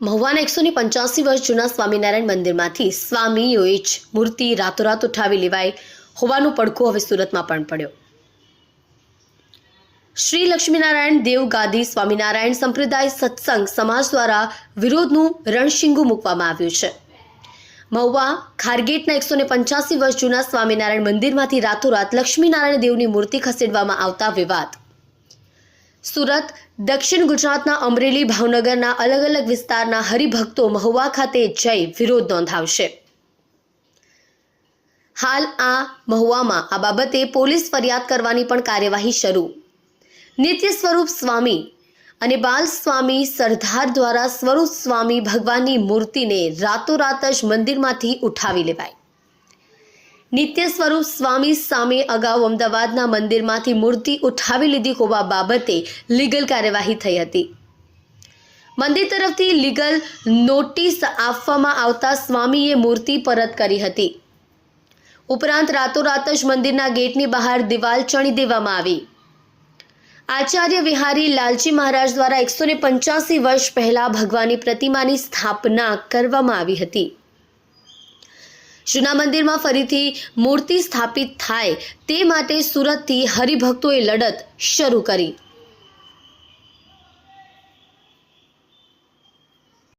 મહુવાના એકસો ને પંચ્યાસી વર્ષ જૂના સ્વામિનારાયણ મંદિરમાંથી સ્વામીઓએ જ મૂર્તિ રાતોરાત ઉઠાવી લેવાય હોવાનું પડખું હવે સુરતમાં પણ પડ્યો. શ્રી લક્ષ્મીનારાયણ દેવ ગાદી સ્વામિનારાયણ સંપ્રદાય સત્સંગ સમાજ દ્વારા વિરોધનું રણશીંગુ મૂકવામાં આવ્યું છે. મહુવા ખારગેટના એકસો ને પંચ્યાસી વર્ષ જૂના સ્વામિનારાયણ મંદિરમાંથી રાતોરાત લક્ષ્મીનારાયણ દેવની મૂર્તિ ખસેડવામાં આવતા વિવાદ સુરત, દક્ષિણ ગુજરાતના અમરેલી, ભાવનગરના અલગ અલગ વિસ્તારના હરિભક્તો મહુવા ખાતે જઈ વિરોધ નોંધાવશે. હાલ આ મહુવામાં આ બાબતે પોલીસ ફરિયાદ કરવાની પણ કાર્યવાહી શરૂ. નિત્ય સ્વરૂપ સ્વામી અને બાલ સ્વામી સરદાર દ્વારા સ્વરૂપ સ્વામી ભગવાનની મૂર્તિને રાતોરાત જ મંદિરમાંથી ઉઠાવી લેવાય. નિત્ય સ્વરૂપ સ્વામી સામે અગાઉ અમદાવાદના મંદિરમાંથી મૂર્તિ ઉઠાવી લીધી હોવા બાબતે લીગલ કાર્યવાહી થઈ હતી. મંદિર તરફથી લીગલ નોટિસ આપવામાં આવતા સ્વામીએ મૂર્તિ પરત કરી હતી. ઉપરાંત રાતોરાત જ મંદિરના ગેટની બહાર દિવાલ ચણી દેવામાં આવી. આચાર્ય વિહારી લાલજી મહારાજ દ્વારા એકસો પંચ્યાસી વર્ષ પહેલા ભગવાનની પ્રતિમાની સ્થાપના કરવામાં આવી હતી. જૂના મંદિરમાં ફરીથી મૂર્તિ સ્થાપિત થાય તે માટે સુરતથી હરિભક્તોએ લડત શરૂ કરી.